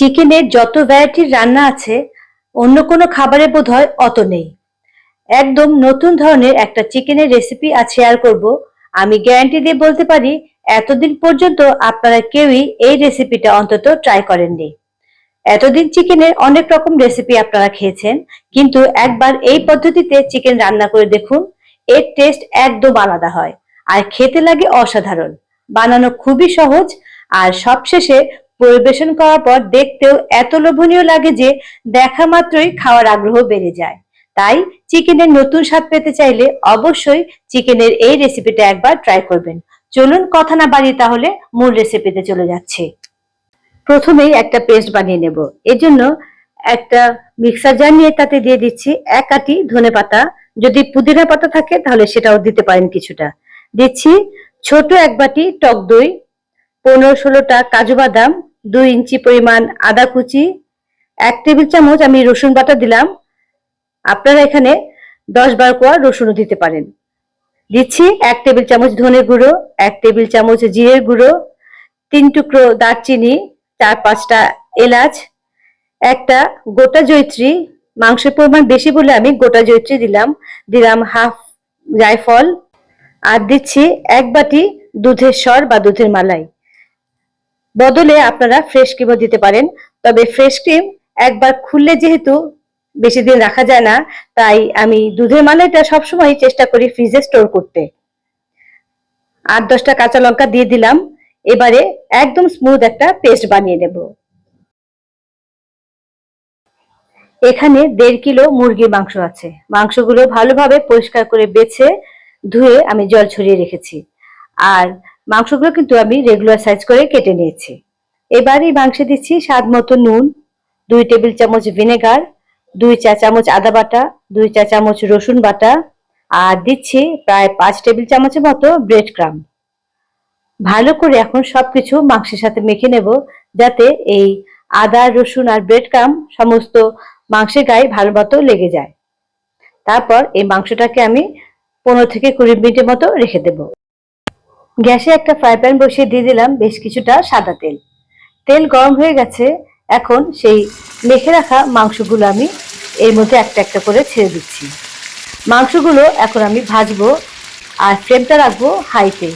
চিকেনের যত ভ্যারাইটির রান্না আছে, অন্য কোনো খাবারে বোধহয় অত নেই। একদম নতুন ধরনের একটা চিকেনের রেসিপি আজ শেয়ার করব। আমি গ্যারান্টি দিয়ে বলতে পারি, এতদিন পর্যন্ত আপনারা কেউই এই রেসিপিটা অন্তত ট্রাই করেননি। এতদিন চিকেনের অনেক রকম রেসিপি আপনারা খেয়েছেন, কিন্তু একবার এই পদ্ধতিতে চিকেন রান্না করে দেখুন, এর টেস্ট একদম আলাদা হয়। আর খেতে লাগে অসাধারণ। বানানো খুবই সহজ, আর সবশেষে পরিবেশন করার পর দেখতেও এত লোভনীয় লাগে যে দেখা মাত্রই খাওয়ার আগ্রহ বেড়ে যায়। তাই চিকেনের নতুন স্বাদ পেতে চাইলে অবশ্যই চিকেনের এই রেসিপিটা একবার ট্রাই করবেন। চলুন কথা না বাড়িয়ে তাহলে মূল রেসিপিতে চলে যাচ্ছে। প্রথমেই একটা পেস্ট বানিয়ে নেব। এজন্য একটা মিক্সার জার নিয়ে তাতে দিয়ে দিচ্ছি এক আটি ধনে পাতা। যদি পুদিনা পাতা থাকে তাহলে সেটাও দিতে পারেন কিছুটা। দিচ্ছি ছোট এক বাটি টক দই, পনেরো ষোলোটা কাজু বাদাম দুই ইঞ্চি পরিমাণ আদা কুচি, এক টেবিল চামচ আমি রসুন বাটা দিলাম। আপনারা এখানে দশ বার কোয়া রসুনও দিতে পারেন। দিচ্ছি এক টেবিল চামচ ধনে গুঁড়ো, এক টেবিল চামচ জিরের গুঁড়ো, তিন টুকরো দারচিনি, চার পাঁচটা এলাচ, একটা গোটা জৈত্রী মাংসের পরিমাণ বেশি বলে আমি গোটা জৈত্রী দিলাম। দিলাম হাফ জায়ফল। আর দিচ্ছি এক বাটি দুধের স্বর বা দুধের মালাই। বদলে আপনারা ফ্রেশ ক্রিমও দিতে পারেন। তবে ফ্রেশ ক্রিম একবার খুললে যেহেতু বেশি দিন রাখা যায় না, তাই আমি দুধের মালাইটা সবসময় চেষ্টা করি ফ্রিজে স্টোর করতে। আট দশটা কাঁচা লঙ্কা দিয়ে দিলাম, এবারে একদম স্মুথ একটা পেস্ট বানিয়ে নেব। এখানে দেড় কিলো মুরগির মাংস আছে। মাংসগুলো ভালোভাবে পরিষ্কার করে বেছে ধুয়ে আমি জল ছড়িয়ে রেখেছি। আর মাংসগুলো কিন্তু আমি রেগুলার সাইজ করে কেটে নিয়েছি। এবার এই মাংসে দিচ্ছি স্বাদ মতো নুন, দুই টেবিল চামচ ভিনেগার দুই চা চামচ আদা বাটা, দুই চা চামচ রসুন বাটা, আর দিচ্ছি প্রায় পাঁচ টেবিল চামচের মতো ব্রেড ক্রাম ভালো করে এখন সবকিছু মাংসের সাথে মেখে নেব, যাতে এই আদা, রসুন আর ব্রেড ক্রাম সমস্ত মাংসের গায়ে ভালো মতো লেগে যায়। তারপর এই মাংসটাকে আমি পনেরো থেকে কুড়ি মিনিটের মতো রেখে দেব। গ্যাসে একটা ফ্রাই প্যান বসিয়ে দিয়ে দিলাম বেশ কিছুটা সাদা তেল। তেল গরম হয়ে গেছে, এখন সেই মেখে রাখা মাংসগুলো আমি এর মধ্যে একটা একটা করে ছেড়ে দিচ্ছি। মাংসগুলো এখন আমি ভাজবো আর ফ্লেমটা রাখব হাইতে।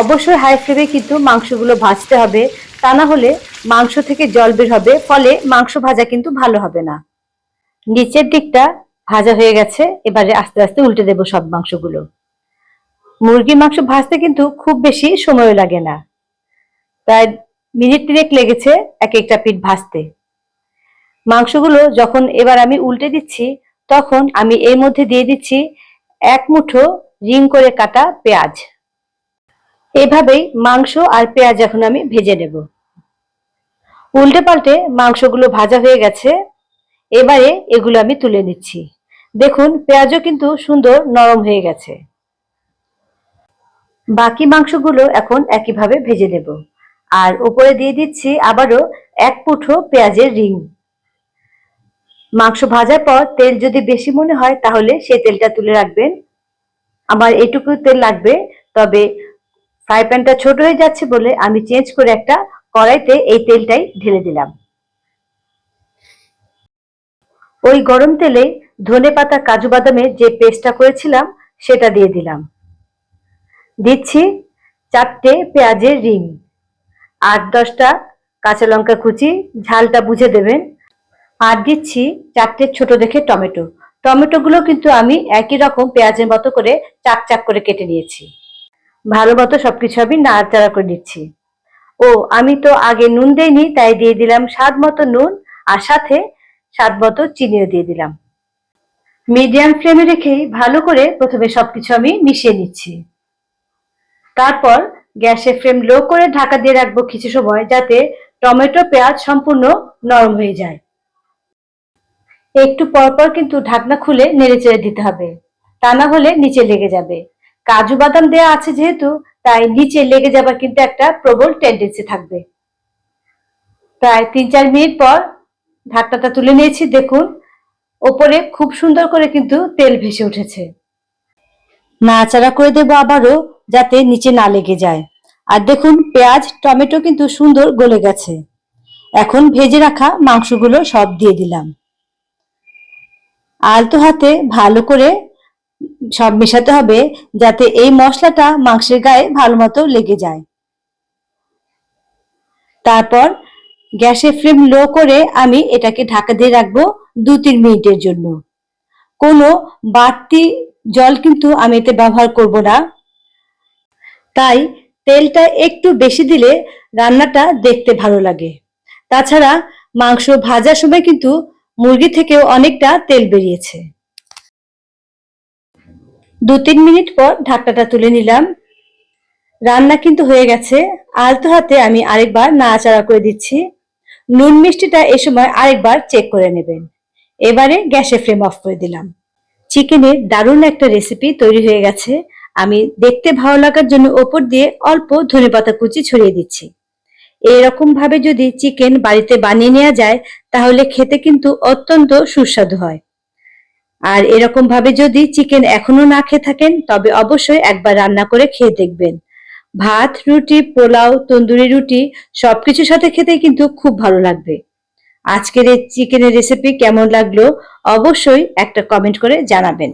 অবশ্যই হাই ফ্লেমে কিন্তু মাংসগুলো ভাজতে হবে, তা না হলে মাংস থেকে জল বের হবে, ফলে মাংস ভাজা কিন্তু ভালো হবে না। নিচের দিকটা ভাজা হয়ে গেছে, এবারে আস্তে আস্তে উল্টে দেবো সব মাংসগুলো। মুরগির মাংস ভাজতে কিন্তু খুব বেশি সময় লাগে না। প্রায় মিনিট তিনেক লেগেছে এক একটা পিঠ ভাজতে। মাংসগুলো যখন এবার আমি উল্টে দিচ্ছি, তখন আমি এর মধ্যে দিয়ে দিচ্ছি এক মুঠো রিং করে কাটা পেঁয়াজ। এভাবেই মাংস আর পেঁয়াজ এখন আমি ভেজে নেব। উল্টে পাল্টে মাংসগুলো ভাজা হয়ে গেছে। এবারে এগুলো আমি তুলে নিচ্ছি। দেখুন, পেঁয়াজও কিন্তু সুন্দর নরম হয়ে গেছে। বাকি মাংসগুলো এখন একইভাবে ভেজে নেব। আর উপরে দিয়ে দিচ্ছি আবারও এক মুঠো পেঁয়াজের রিং। মাংস ভাজার পর তেল যদি বেশি মনে হয় তাহলে সেই তেলটা তুলে রাখবেন। আমার এটুকু তেল লাগবে, তবে ফ্রাই প্যানটা ছোট হয়ে যাচ্ছে বলে আমি চেঞ্জ করে একটা কড়াইতে এই তেলটাই ঢেলে দিলাম। ওই গরম তেলে ধনে পাতা কাজু বাদামের যে পেস্টটা করেছিলাম, সেটা দিয়ে দিলাম। দিচ্ছি চারটে পেঁয়াজের রিং। আট দশটা কাঁচা লঙ্কা কুচি, ঝালটা বুঝে দেবেন। আর দিচ্ছি চারটে ছোট দেখে টমেটো। টমেটোগুলো কিন্তু আমি একই রকম পেঁয়াজের মতো করে চাক চাক করে কেটে নিয়েছি। ভালো মতো সবকিছু আমি নাড়াচাড়া করে দিচ্ছি ও, আমি তো আগে নুন দেইনি, তাই দিয়ে দিলাম স্বাদ মতো নুন আর সাথে স্বাদ মতো চিনিও দিয়ে দিলাম। মিডিয়াম ফ্লেমে রেখেই ভালো করে প্রথমে সবকিছু আমি মিশিয়ে নিচ্ছি। তারপর গ্যাসের ফ্লেম লো করে ঢাকা দিয়ে রাখব কিছু সময় যাতে টমেটো পেঁয়াজ সম্পূর্ণ নরম হয়ে যায়। একটু পরপর কিন্তু ঢাকনা খুলে নেড়ে চেড়ে দিতে হবে। তা না হলে নিচে লেগে যাবে। কাজু বাদাম দেওয়া আছে যেহেতু, তাই নিচে লেগে যাবার কিন্তু একটা প্রবল টেন্ডেন্সি থাকবে। প্রায় তিন চার মিনিট পর ঢাকনাটা তুলে নিয়েছি। দেখুন, ওপরে খুব সুন্দর করে কিন্তু তেল ভেসে উঠেছে। নাড়াচাড়া করে দেবো আবারও যাতে নিচে না লেগে যায়। আর দেখুন, পেঁয়াজ, টমেটো কিন্তু সুন্দর গলে গেছে। এখন ভেজে রাখা মাংসগুলো সব দিয়ে দিলাম। আলতো হাতে ভালো করে সব মেশাতে হবে যাতে এই মশলাটা মাংসের গায়ে ভালো মতো লেগে যায়। তারপর গ্যাসের ফ্লেম লো করে আমি এটাকে ঢাকা দিয়ে রাখব দু তিন মিনিটের জন্য। কোনো বাড়তি জল কিন্তু আমি এতে ব্যবহার করব না। তাই তেলটা একটু বেশি দিলে রান্নাটা দেখতে ভালো লাগে। তাছাড়া মাংস ভাজার সময় কিন্তু মুরগি থেকেও অনেকটা তেল বেরিয়েছে। দু তিন মিনিট পর ঢাকনাটা তুলে নিলাম। রান্না কিন্তু হয়ে গেছে। আলতো হাতে আমি আরেকবার নাড়াচাড়া করে দিচ্ছি। নুন মিষ্টিটা এ সময় আরেকবার চেক করে নেবেন। এবারে গ্যাসে ফ্লেম অফ করে দিলাম। চিকেনের দারুণ একটা রেসিপি তৈরি হয়ে গেছে। আমি দেখতে ভালো লাগার জন্য ওপর দিয়ে অল্প ধনেপাতা কুচি ছড়িয়ে দিচ্ছি। এরকম ভাবে যদি চিকেন বাড়িতে বানিয়ে নেওয়া যায়, তাহলে খেতে কিন্তু অত্যন্ত সুস্বাদু হয়। আর এরকম ভাবে যদি চিকেন এখনও না খেয়ে থাকেন, তবে অবশ্যই একবার রান্না করে খেয়ে দেখবেন। ভাত, রুটি, পোলাও, তন্দুরি রুটি সবকিছুর সাথে খেতে কিন্তু খুব ভালো লাগবে। আজকের এই চিকেনের রেসিপি কেমন লাগল? অবশ্যই একটা কমেন্ট করে জানাবেন।